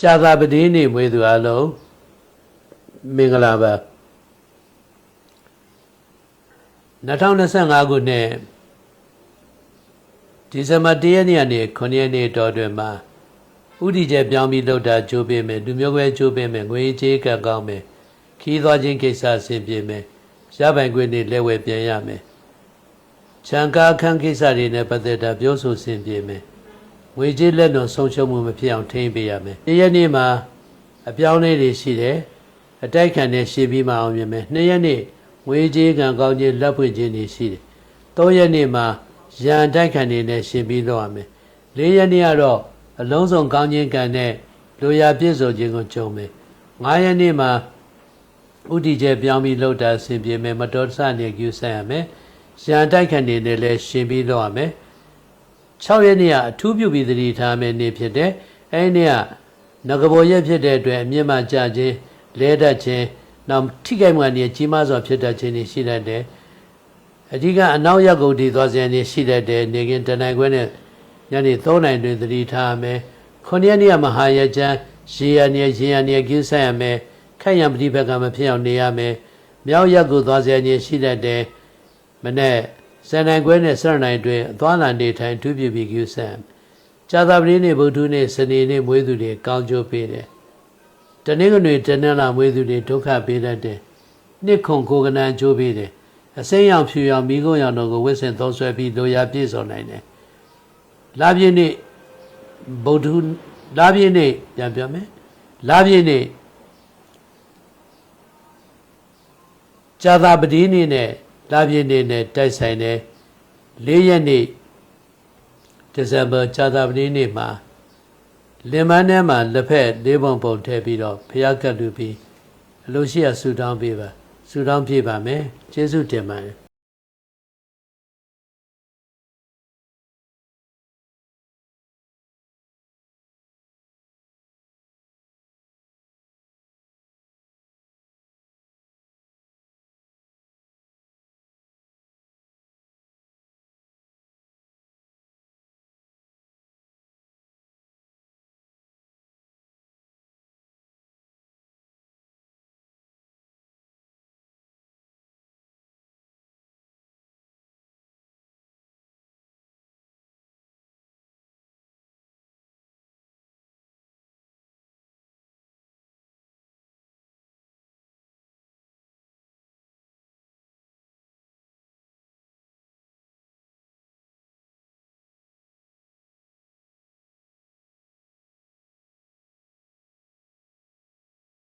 ကြာသာပတိနေ့မွေးသူအလုံးမင်္ဂလာပါ2025ခုနှစ်ဒီဇင်ဘာ1ရက်နေ့ကနေ9ရက်နေ့တော်တွင်မှာဥတီကျပြောင်းပြီးလှုပ်တာကြိုးပေးမယ်လူမျိုးကွဲကြိုးပေးမယ်ငွေကြေးကပ်ကောင်းမယ်ခီးသွားခြင်းကိစ္စအဆင်ပြေမယ်ရပိုင်ခွင့်တွေလက်ဝဲပြန်ရမယ်ခြံကားအခန်းကိစ္စတွေနဲ့ပတ်သက်တာပြောဆိုဆင်ပြေမယ် ငွေကြေးလက်တော်ဆုံးရှုံးမှုမဖြစ်အောင်ထိန်းပေးရမယ်ဒီရက်နေ့မှာအပြောင်းအလဲတွေရှိတယ်အတိုက်ခံနဲ့ရှင်းပြီးမှအောင်မြင်မယ်နှစ်ရက်နေ့ငွေကြေးကံကောင်းခြင်းလက်ဖွင့်ခြင်းတွေရှိတယ်သုံးရက်နေ့မှာရန်တိုက်ခံတွေနဲ့ရှင်းပြီးတော့ရမယ်လေးရက်နေ့ကတော့အလုံးစုံကောင်းခြင်းကံနဲ့လူရပြည့်စုံခြင်းကိုကြုံမယ်ငါးရက်နေ့မှာဥတီကျပြောင်းပြီးလှုပ်တာအဆင်ပြေမယ်မတော်တဆနေကျူဆိုင်ရမယ်။ရန်တိုက်ခံနေနဲ့လည်းရှင်ပြီးလှုပ်ရမယ်။ 6ရက်နေ့ကအထူးပြုပြီးသတိထားမယ်နေ့ဖြစ်တဲ့အဲဒီနေ့ကငကဘောရက်ဖြစ်တဲ့အတွက်အမြင့်မှကြခြင်းလဲတတ်ခြင်းနောက်ထိခိုက်မှန်နေကြီးမားစွာဖြစ်တတ်ခြင်းတွေရှိတတ်တယ်။အဓိကအနောက်ရက်ကုန်တည်သွားခြင်းတွေရှိတတ်တယ်နေကင်တနိုင်ခွဲနဲ့ညနေ3နိုင်တွင်သတိထားရမယ်။9ရက်နေ့ကမဟာရကျမ်းရေရနေရေရနေကျူဆိုင်ရမယ်။ခက်ရံပฏิဘက်ကမဖြစ်အောင်နေရမယ်။မြောက်ရက်ကိုသွားစေခြင်းရှိတတ်တယ်။မနဲ့ စံနိုင်ခွဲနဲ့စရနိုင်တွင်အသွားလန်နေထိုင်ထူးပြပြီးကျူဆန်။ကြာသပတေးနေ့ဗုဒ္ဓနေ့စနေနေ့မွေးသူတွေကောင်းကျိုးပေးတယ်။တနေ့ကနေ့တနေ့လာမွေးသူတွေဒုက္ခပေးတတ်တယ်။နှစ်ခုကိုကနန်ကျိုးပေးတယ်။အစိမ်းရောင်ဖြူရောင်မိကုံးရောင်တို့ကိုဝစ်စင်သုံးဆွဲပြီးလိုရာပြည့်စုံနိုင်တယ်။လာပြည့်နေ့ဗုဒ္ဓလာပြည့်နေ့ပြန်ပြောမယ်။လာပြည့်နေ့ကြာသာပတိနေ့နဲ့ လာပြည့်နေ့နဲ့တိုက်ဆိုင်တဲ့၄ရက်နေ့ဒီဇင်ဘာကြာသာပတိနေ့မှာလင်မန်းထဲမှာလက်ဖက်လေးပုံပုံထည့်ပြီးတော့ဖျားကတ်လူပြီးအလိုရှိရဆူတောင်းပေးပါဆူတောင်းပြပါမယ်ကျေးဇူးတင်ပါတယ်